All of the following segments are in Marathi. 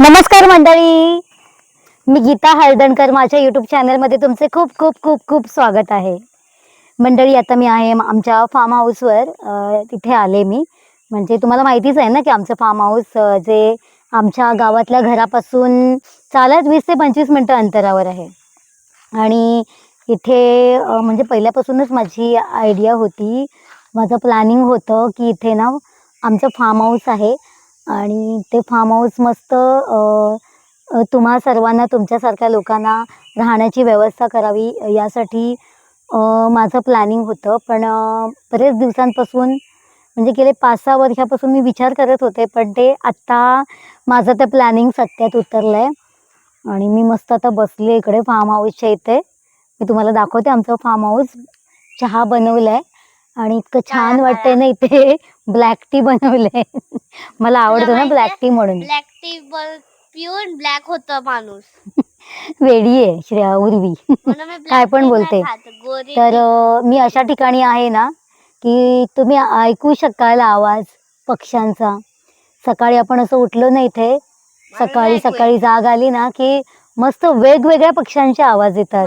नमस्कार मंडळी. मी गीता हळदणकर. माझ्या यूट्यूब चॅनलमध्ये तुमचे खूप खूप खूप खूप स्वागत आहे. मंडळी आता मी आहे आमच्या फार्म हाऊसवर तिथे आले मी. म्हणजे तुम्हाला माहितीच आहे ना की आमचं फार्म हाऊस जे आमच्या गावातल्या घरापासून चालत वीस ते पंचवीस मिनटं अंतरावर आहे. आणि इथे म्हणजे पहिल्यापासूनच माझी आयडिया होती. माझं प्लॅनिंग होतं की इथे ना आमचं फार्म हाऊस आहे. आणि ते फार्म हाऊस मस्त तुम्हा सर्वांना तुमच्यासारख्या लोकांना राहण्याची व्यवस्था करावी यासाठी माझं प्लॅनिंग होतं. पण बरेच दिवसांपासून म्हणजे गेले पाच सहा वर्षापासून मी विचार करत होते पण ते आत्ता माझं ते प्लॅनिंग सत्यात उतरलं आहे आणि मी मस्त आता बसले इकडे फार्म हाऊसच्या इथे. मी तुम्हाला दाखवते आमचं फार्म हाऊस चहा बनवलं आहे आणि इतकं छान वाटतंय ना इथे. ब्लॅक टी बनवलंय. मला आवडतो ना? ब्लॅक टी म्हणून. ब्लॅक टी पिऊन ब्लॅक होतं माणूस. वेडी आहे श्रेया उर्वी. काय पण बोलते. तर मी अशा ठिकाणी आहे ना की तुम्ही ऐकू शकाल आवाज पक्ष्यांचा. सकाळी आपण असं उठलो ना इथे सकाळी सकाळी जाग आली ना की मस्त वेगवेगळ्या पक्ष्यांचे आवाज येतात.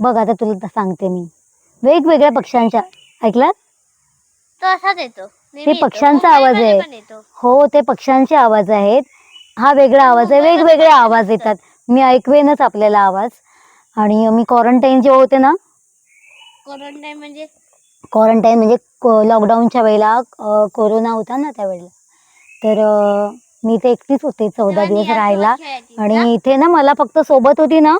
बघ आता तुला सांगते मी. वेगवेगळ्या पक्ष्यांच्या ऐकलं? तो असाच येतो. ते. पक्ष्यांचा आवाज आहे. हो ते पक्ष्यांचे आवाज आहेत. हा वेगळा आवाज आहे. वेगवेगळे आवाज. येतात. मी ऐकवेनच आपल्याला आवाज. आणि मी क्वारंटाईन जेव्हा होते ना क्वारंटाईन म्हणजे? क्वारंटाईन म्हणजे लॉकडाऊनच्या वेळेला कोरोना होता ना त्यावेळेला. तर मी ते एकटीच होते. चौदा दिवस राहायला? आणि इथे ना मला फक्त सोबत होती ना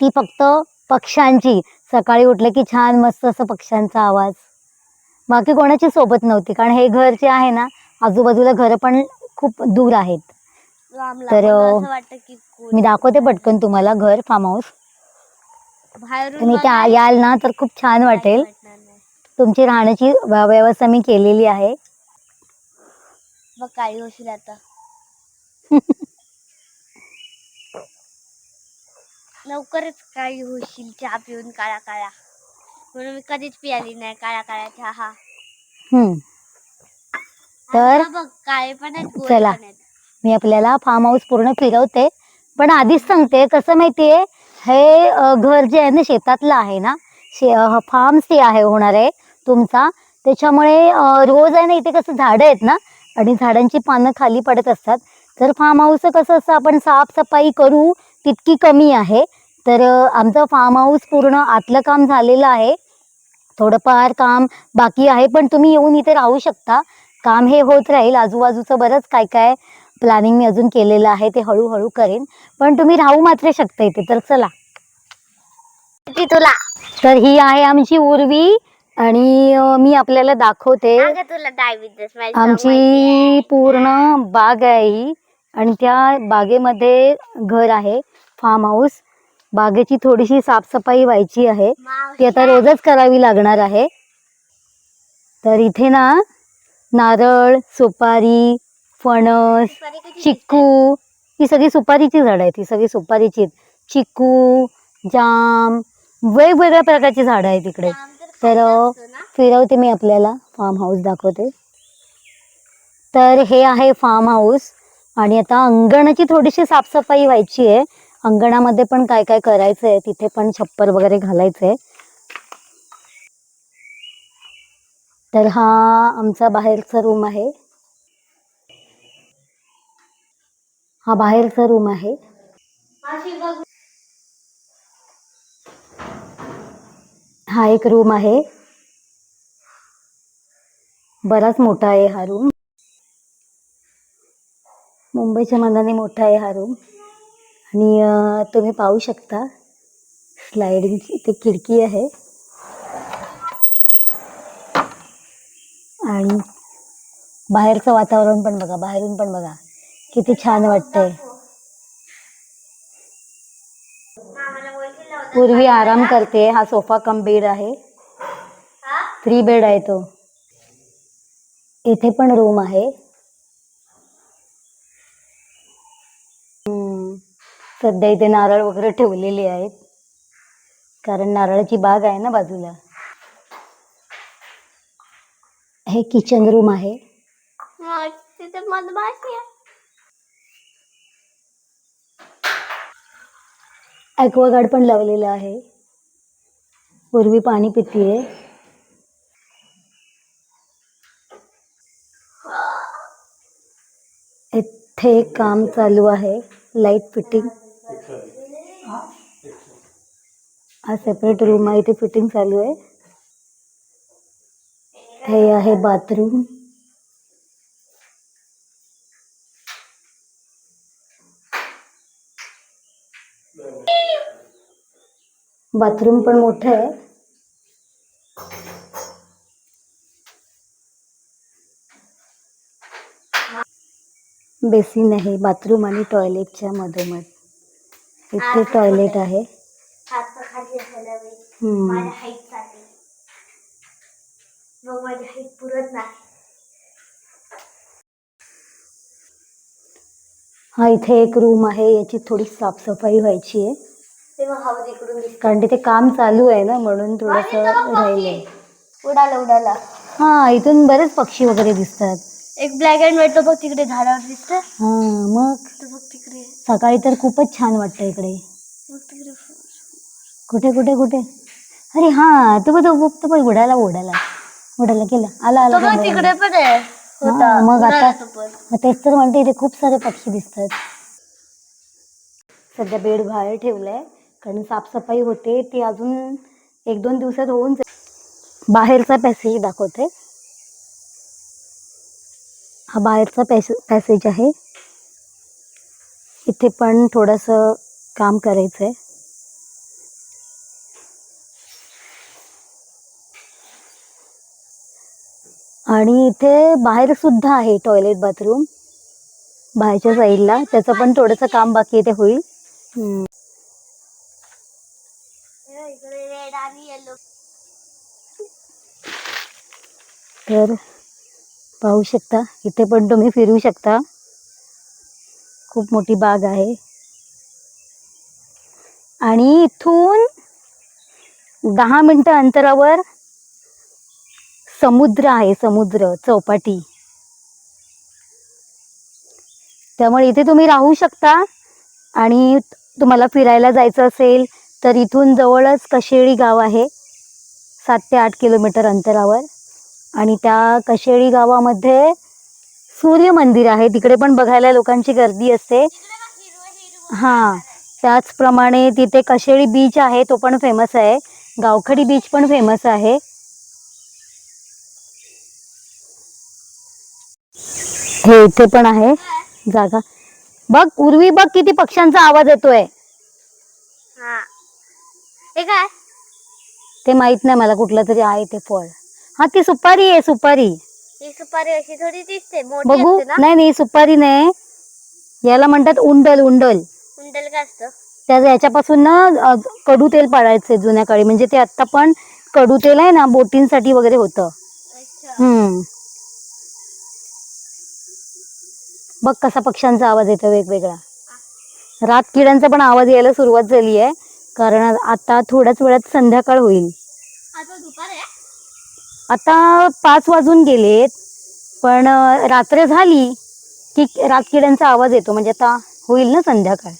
ती फक्त पक्ष्यांची. सकाळी उठलं की छान मस्त असं पक्ष्यांचा आवाज. बाकी कोणाची सोबत नव्हती कारण हे घर जे आहे ना आजूबाजूला घरं पण खूप दूर आहेत. तर, मी दाखवते पटकन तुम्हाला घर फार्म हाऊस तुम्ही त्या याल ना तर खूप छान वाटेल. तुमची राहण्याची व्य- व्यवस्था मी केलेली आहे. काही होशील आता? लवकरच काही होशील चहा पिऊन काळा काळा. म्हणून मी कधीच पियाली नाही काळा काळा चहा. हम्म. तर बघ काळे पण आहेत गोरे चला. पण आहेत. मी आपल्याला फार्म हाऊस पूर्ण फिरवते. पण आधीच सांगते कसं माहितीये हे अ, घर जे आहे ना शेतातलं आहे ना शे फार्म स्टे आहे होणार आहे तुमचा. त्याच्यामुळे अ, रोज आहे ना इथे कसं झाडं आहेत ना आणि झाडांची पानं खाली पडत असतात. तर फार्म हाऊसचं कसं असतं आपण साफसफाई करू तितकी कमी आहे. तर आमचं फार्म हाऊस पूर्ण आतलं काम झालेलं आहे. थोडंफार काम बाकी आहे पण तुम्ही येऊन इथे राहू शकता. काम हे होत राहील. आजूबाजूचं बरंच काय काय प्लॅनिंग मी अजून केलेलं आहे ते हळूहळू करेन. पण तुम्ही राहू मात्र शकता इथे तर चला. तुला. तर ही आहे आमची उर्वी आणि मी आपल्याला दाखवते. आमची पूर्ण बाग आहे ही. आणि त्या बागेमध्ये घर आहे फार्म हाऊस बागेची थोडीशी साफसफाई व्हायची आहे. ती आता रोजच करावी लागणार आहे. तर इथे ना नारळ सुपारी फणस चिक्कू ही सगळी सुपारीची झाडं आहेत ही सगळी सुपारीची चिक्कू जाम वेगवेगळ्या प्रकारची झाडं आहेत इकडे. तर फिरवते मी आपल्याला. फार्म हाऊस दाखवते. तर हे आहे फार्म हाऊस आणि आता अंगणाची थोडीशी साफसफाई व्हायची आहे. अंगणामध्ये पण काय काय करायचं आहे तिथे पण छप्पर वगैरे घालायचं आहे तर हा आमचा बाहेरचा रूम आहे. हा बाहेरचा रूम आहे. हा एक रूम आहे. बराच मोठा आहे हा रूम मुंबईच्या मनाने मोठा आहे हा रूम आणि तुम्ही पाहू शकता स्लायडिंगची इथे खिडकी आहे. आणि बाहेरचं वातावरण पण बघा बाहेरून पण बघा. किती छान वाटतंय. पूर्वी आराम करते हा सोफा कम बेड आहे. थ्री बेड आहे तो. इथे पण रूम आहे. सध्या इथे नारळ वगैरे ठेवलेले आहेत. कारण नारळाची बाग आहे ना बाजूला. हे किचन रूम आहे. ॲक्वागार्ड पण लावलेलं आहे. पूर्वी पाणी पितीये. इथे काम चालू आहे. लाइट फिटिंग हा सेपरेट रूम आहे इथे फिटिंग चालू आहे. हे आहे बाथरूम बाथरूम पण मोठं आहे. बेसिन आहे बाथरूम आणि टॉयलेटच्या मधोमध. इथे टॉयलेट आहे. हा इथे एक रूम आहे याची थोडी साफसफाई व्हायची आहे. कारण तिथे काम चालू आहे ना म्हणून थोडंसं राहिलंय. उडाला उडाला. हा इथून बरेच पक्षी वगैरे दिसतात. एक ब्लॅक अँड व्हाईट बघ तिकडे झाडावर दिसत. हा मग? बघ तिकडे. सकाळी तर खूपच छान वाटतं इकडे. बघ तिकडे कुठे कुठे कुठे? अरे हा तो बघ तो बघ तो बघ उडाला उडाला. उडाला गेला आला आला बघ तिकडे. पण आहे. होता हा, मग उडाला आता तो पण. मग तेच तर म्हणते इथे खूप सारे पक्षी दिसतात. सध्या बेड बाहेर ठेवलाय. कारण साफसफाई होते ती अजून एक दोन दिवसात होऊन जाईल. बाहेरचा पॅसेज दाखवते. हा बाहेरचा पॅस पॅसेज आहे. इथे पण थोडंसं काम करायचं आहे आणि इथे बाहेर सुद्धा आहे टॉयलेट बाथरूम बाहेरच्या साईडला त्याचं पण थोडंसं काम बाकी इथे ते होईल. हम्म. तर पाहू शकता. इथे पण तुम्ही फिरू शकता. खूप मोठी बाग आहे. आणि इथून दहा मिनिटं अंतरावर समुद्र आहे समुद्र चौपाटी. त्यामुळे इथे तुम्ही राहू शकता. आणि तुम्हाला फिरायला जायचं असेल तर इथून जवळच कशेळी गाव आहे. सात ते आठ किलोमीटर अंतरावर. आणि त्या कशेळी गावामध्ये सूर्य मंदिर आहे. तिकडे पण बघायला लोकांची गर्दी असते. हां त्याचप्रमाणे तिथे कशेळी बीच आहे तो पण फेमस आहे. गावखडी बीच पण फेमस आहे. हे इथे पण आहे जागा. बघ उर्वी बघ किती पक्ष्यांचा आवाज येतोय. हा. हे काय? ते माहीत नाही मला कुठलं तरी आहे ते फळ. हा ती सुपारी आहे सुपारी. ही सुपारी अशी थोडी दिसते मोठी बघू. असते ना? नाही नाही सुपारी नाही. याला म्हणतात उंडल उंडल. कुंडल काय असतं? त्या याच्यापासून ना अ, कडू तेल पाडायचे जुन्या काळी. म्हणजे ते आता पण कडू तेल आहे ना बोटींसाठी वगैरे होतं. अच्छा. हम्म. बघ कसा पक्ष्यांचा आवाज येतो वेगवेगळा. रात किड्यांचा पण आवाज यायला सुरुवात झाली आहे. कारण आता थोड्याच वेळात संध्याकाळ होईल. आता दुपार आता पाच वाजून गेलेत पण रात्र झाली की रातकिड्यांचा आवाज येतो. म्हणजे आता होईल ना संध्याकाळ.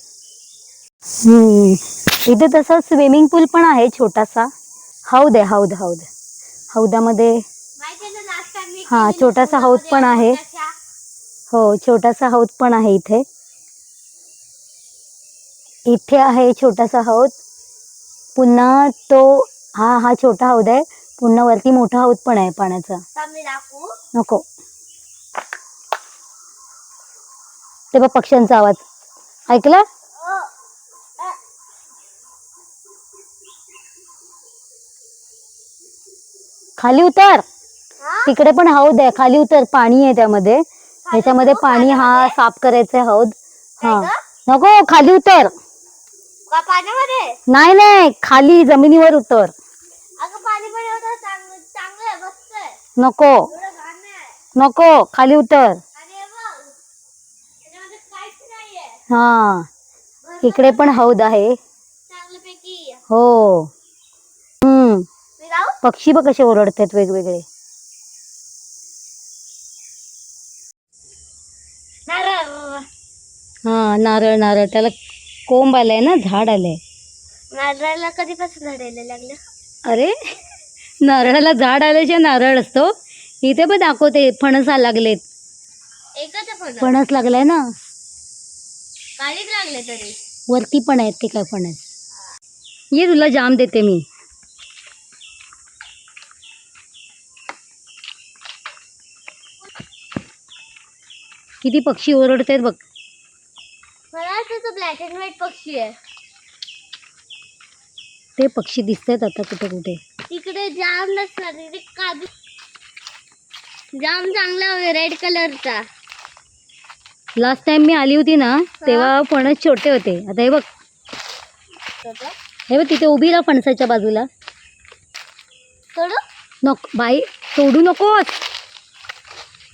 इथे तसं स्विमिंग पूल पण आहे छोटासा. हौद आहे हौद हौद हौदामध्ये हा, छोटासा हौद पण आहे. हो छोटासा हौद पण आहे इथे. इथे आहे छोटासा हौद. पुन्हा तो हा हा छोटा हौद आहे. पुन्हा वरती मोठा हौद पण आहे पाण्याचा. नको. ते बघ पक्ष्यांचा आवाज. ऐकला? अ, खाली उतर. हा? तिकडे पण हौद आहे खाली उतर. पाणी आहे त्यामध्ये. त्याच्यामध्ये पाणी हा साफ करायचंय हौद हा. नको खाली उतर. नाही नाही. खाली जमिनीवर उतर अगं पाणी पण एवढं चांगलं चांगलं आहे मस्त आहे नको. नको. खाली उतर. हे. हा इकडे पण हौद आहे. हो. हम्म. पक्षी बघ कसे ओरडतात वेगवेगळे. हा नारळ नारळ. त्याला कोंब आलाय ना झाड आलंय. नारळाला कधीपासून झाडायला लागलं? अरे. नारळाला झाड आल्याशिवाय नारळ असतो. इथे पण दाखवते फणस लागलेत. एकच फणस. लागलाय ना? काळीच लागले तरी. वरती पण आहेत ते काय फणस. ये तुला जाम देते मी. किती पक्षी ओरडत आहेत बघ. मला वाटतं तो ब्लॅक अँड व्हाईट पक्षी आहे. ते पक्षी दिसत आहेत आता कुठे कुठे. तिकडे जाम नसणार तिकडे काजू. जाम चांगला रेड कलरचा लास्ट टाइम मी आली होती ना तेव्हा फणस छोटे होते. आता हे बघ. हे बघ तिथे उभी राहा फणसाच्या बाजूला. नको बाई तोडू नकोस.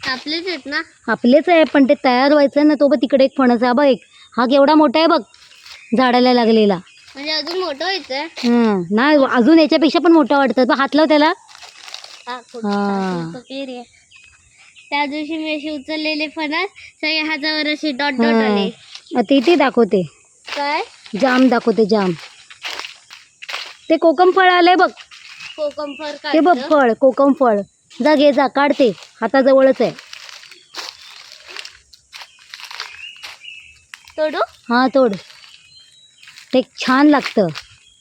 आपलेच आहेत ना. आपलेच आहे पण ते तयार व्हायचं ना तो बघ तिकडे एक फणस आहे. बघ एक. हा केवढा मोठा आहे बघ झाडाला लागलेला. म्हणजे अजून मोठं व्हायचंय. हं, नाही अजून याच्यापेक्षा पण मोठा वाटतात बघ हात लाव त्याला. हा, खूप हा. छान. त्या दिवशी मी असे उचललेले फणस सगळे हातावर असे डॉट डॉट हं. आले. आता इथे दाखवते. काय? जाम दाखवते जाम. ते कोकम फळ आलंय बघ. कोकम फर ते बघ. फळ कोकम फळ. जा घे जा काढते. हाताजवळच आहे. तोडू? हा तोड. ते छान लागतं.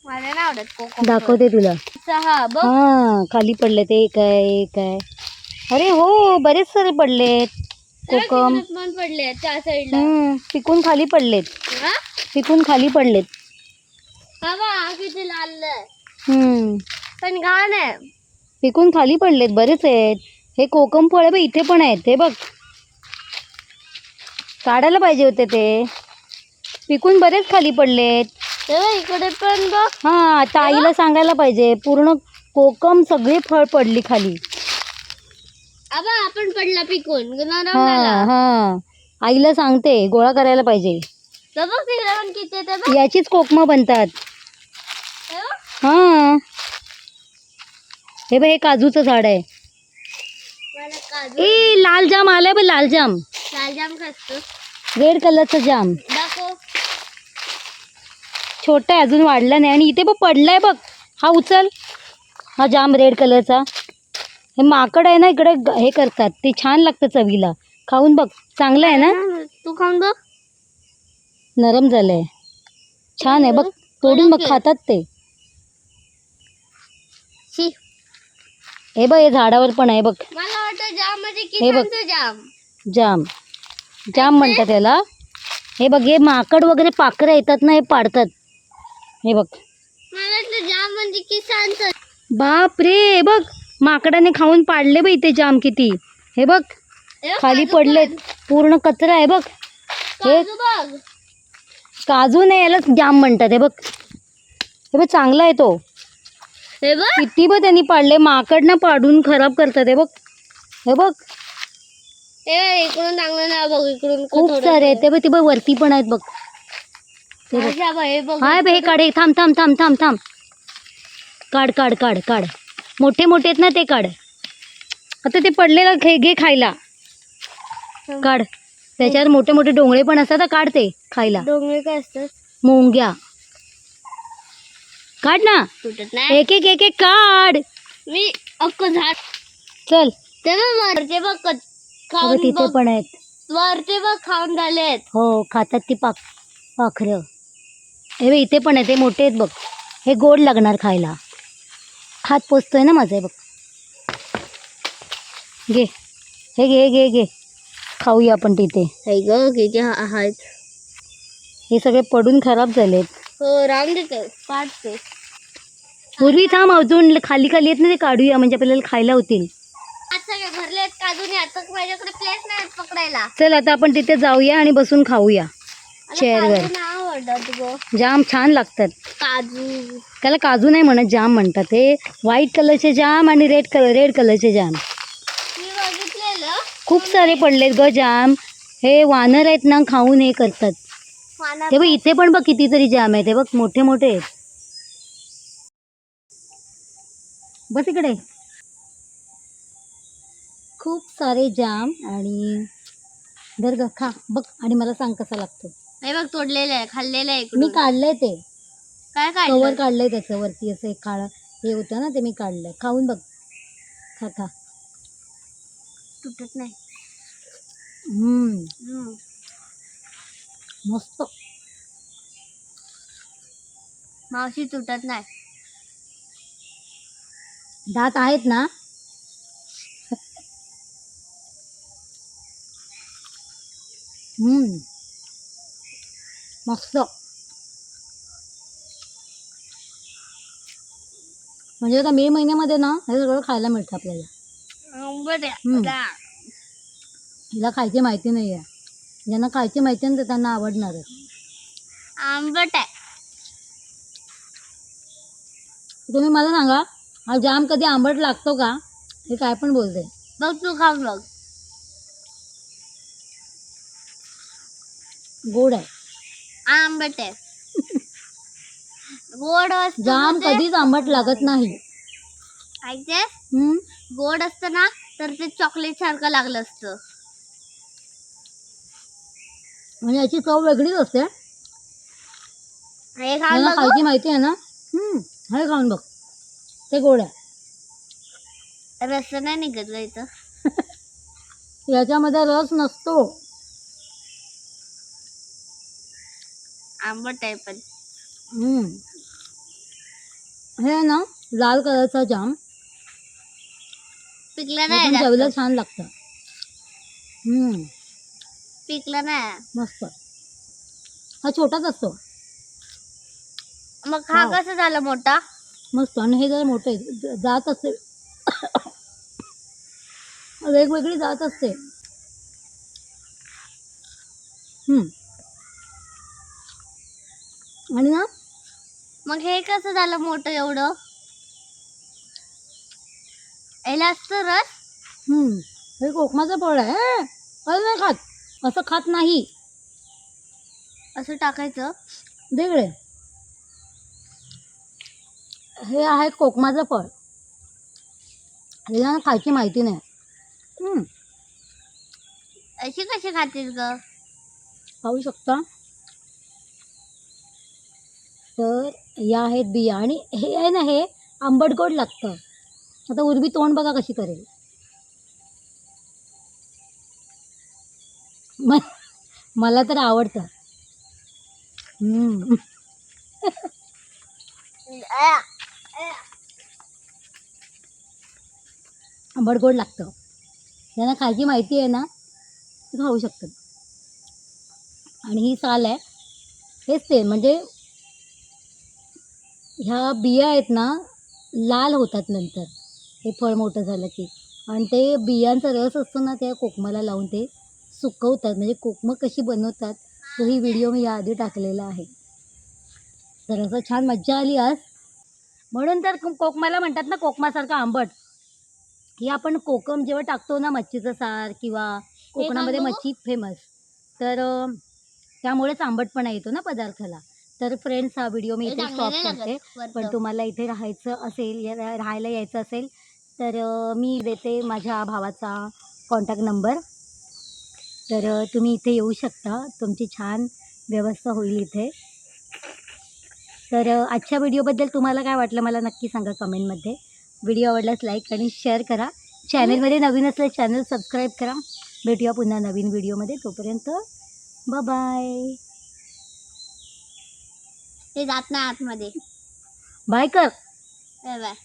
मला नाही आवडत कोकम दाखवते तुला. सहा बघ. हा खाली पडले ते एक आहे एक आहे. अरे हो बरेच सारे पडलेत कोकम. पण पडले आहेत त्या साईडला हम्म, पिकून खाली पडलेत. हा? पिकून खाली पडलेत. बाबा हा किती लाल आहे. हम्म. पण घाण आहे. पिकून खाली पडलेत बरेच आहेत. हे कोकम फळ बघ इथे पण आहेत. हे बघ. काढायला पाहिजे होते ते. पिकून बरेच खाली पडलेत. इकडे पण बघ. हा आता आईला सांगायला पाहिजे पूर्ण कोकम सगळी फळ पडली खाली. आबा आपण पडला पिकून हा हा. आईला सांगते गोळा करायला पाहिजे. तर बघ तिकडे पण किती आहे ते बघ. याचीच कोकम बनतात. हे बघ. हा. हे बघ हे काजूचं झाड आहे. मला काजू ए लाल जाम आलाय बघ लाल जाम. लाल जाम खातो रेड कलरचं जाम. छोटा आहे अजून वाढला नाही. आणि इथे बघ पडलाय बघ. हा उचल. हा जाम रेड कलरचा हे माकड आहे ना इकडे हे करतात. ते छान लागतं चवीला. खाऊन बघ. चांगलं आहे ना? तू खाऊन बघ. नरम झालंय. छान आहे. बघ तोडून बघ खातात ते. शी. हे बघ हे झाडावर पण आहे बघ. मला वाटतं जाम म्हणजे हे बघ. जाम. जाम. म्हणतात त्याला हे बघ हे माकड वगैरे पाखरं येतात ना हे पाडतात. हे बघ. मला वाटलं जाम म्हणजे बाप रे बघ. माकडाने खाऊन पाडले बघ इथे जाम किती. हे बघ. खाली पडलेत. पूर्ण कचरा आहे बघ. हे काजू बघ. काजू नाही याला जाम म्हणतात हे बघ. हे बघ चांगला आहे तो. हे बघ. किती बघ त्यांनी पाडले. माकड ना पाडून खराब करतात हे बघ. हे बघ. हे इकडून चांगलं ना बघ इकडून खूप सारे आहेत. ते बघ ते बघ वरती पण आहेत बघ ते बघ अच्छा, बघ, हे बघ हाय बे हे काढ थांब थांब थांब थांब थांब. काढ काढ काढ काढ. मोठे मोठे आहेत ना ते काढ. आता ते पडलेलं घे घे खायला. काढ. त्याच्यावर मोठे मोठे डोंगळे पण असतात काढ ते खायला. डोंगरे काय असतात? मोंग्या. काढ ना. तुटत नाही. एक एक एक एक काढ. मी अक्क झाड चल. ते बघ वरचे बघ अगं खाऊन तिथे बघ. पण आहेत. वरचे बघ खाऊन झालेत हो खातात ती पाख पाखरं. हे बघ इथे पण आहे ते मोठे आहेत बघ. हे गोड लागणार खायला. हात पोचतोय ना माझा बघ. घे. हे घे घे घे. खाऊया आपण तिथे. ग किती आहेत. हे सगळे पडून खराब झालेत. हो राम देतो काढते पूर्वी थांब अजून खाली खाली येत ना ते काढूया. म्हणजे आपल्याला खायला होतील. आज सगळे भरलेत काजूने आता माझ्याकडे प्लेस नाही पकडायला. चल आता आपण तिथे जाऊया आणि बसून खाऊया. चेअरवर. ग. जाम छान लागतात. काजू. त्याला काजू नाही म्हणत जाम म्हणतात हे. व्हाईट कलरचे जाम आणि रेड कलर रेड कलरचे जाम. मी बघितलेलं. खूप सारे पडलेत ग जाम. हे वानर आहेत ना खाऊन हे करतात. मला ते बघ इथे पण बघ कितीतरी जाम आहे ते बघ मोठे मोठे आहेत. बस इकडे. खूप सारे जाम आणि धर ग खा. बघ आणि मला सांग कसा लागतो. हे बघ तोडलेलं आहे खाल्लेलं आहे मी इकडून काढलंय ते. काय कवर काढलं काढलंय त्याचं वरती असं एक काळं हे होतं ना ते मी काढलंय. खाऊन बघ. खा खा. तुटत नाही. हम्म. हम्म. मस्त. मावशी तुटत नाही. दात आहेत ना? हम्म. मस्त. म्हणजे आता मे महिन्यामध्ये ना हे सगळं खायला मिळतं आपल्याला. हिला खायची माहिती नाही आहे ज्यांना खायची माहिती आहे ना ते त्यांना आवडणार आहे. आंबट आहे. तुम्ही मला सांगा हा जाम कधी आंबट लागतो का? हे काय पण बोलते. बघ तू खाऊन बघ. गोड आहे. आंबट आहे. गोड असतं जाम ना ते- कधीच आंबट लागत नाही. ऐकते? हम्म? गोड असतं ना तर ते चॉकलेट सारखं लागलं असतं. म्हणजे याची चव वेगळीच असते. हे बघ. खायची माहिती आहे ना? हम्म हे खाऊन बघ. ते गोड आहे. रस नाही निघत इथं. याच्यामध्ये रस नसतो. आंबट आहे पण. हम्म. हे ना लाल कलरचा जाम. पिकलं नाही पण चवीला जास्त. छान लागतं. हम्म. पिकलं नाही. मस्त. हा छोटाच असतो. मग हा वाव. कसं झालं मोठा? मस्त. आणि हे जरा मोठं आहे ज- जात असते. वेगवेगळी जात असते. हम्म. आणि ना? मग हे कसं झालं मोठं एवढं? याला असतं रस? हम्म. हे कोकमाचं फळ आहे. फळ नाही खात. असं खात नाही. असं टाकायचं? वेगळे. हे आहे कोकमाचं फळ. ह्याला खायची माहिती नाही. हम्म. अशी कशी खातीस ग? पाहू शकता. तर या आहेत बिया. आणि हे आहे ना हे आंबट गोड लागतं. आता उर्वी तोंड बघा कशी करेल. म- मला तर आवडतं. आंबट गोड लागतं. ज्यांना खायची माहिती आहे ना ते खाऊ शकतात. आणि ही साल आहे. हेच ते म्हणजे ह्या बिया आहेत ना लाल होतात नंतर. हे फळ मोठं झालं की. आणि ते बियांचा रस असतो ना त्या कोकमाला लावून ते सुकवतात. म्हणजे कोकमं कशी बनवतात तो ही व्हिडिओ मी याआधी टाकलेला आहे. तर असं छान मज्जा आली आज. म्हणून तर कोकमाला म्हणतात ना कोकमासारखं आंबट. ही आपण कोकम जेव्हा टाकतो ना मच्छीचं सार किंवा कोकणामध्ये. मच्छी फेमस तर त्यामुळेच आंबटपणा येतो ना पदार्थाला. तर फ्रेंड्स हा व्हिडिओ मी इथे स्टॉप करते. पण तुम्हाला इथे राहायचं असेल या- राहायला यायचं असेल तर मी देते माझ्या भावाचा कॉन्टॅक्ट नंबर तर तुम्ही इथे येऊ शकता. तुमची छान व्यवस्था होईल इथे. तर आजच्या व्हिडिओबद्दल तुम्हाला काय वाटलं मला नक्की सांगा कमेंटमध्ये व्हिडिओ आवडल्यास लाईक आणि शेअर करा. चॅनलमध्ये नवीन असल्यास चॅनल सबस्क्राईब करा. भेटूया पुन्हा नवीन व्हिडिओमध्ये तोपर्यंत बाय ते जात नाही आतमध्ये. बाय कर. Bye bye.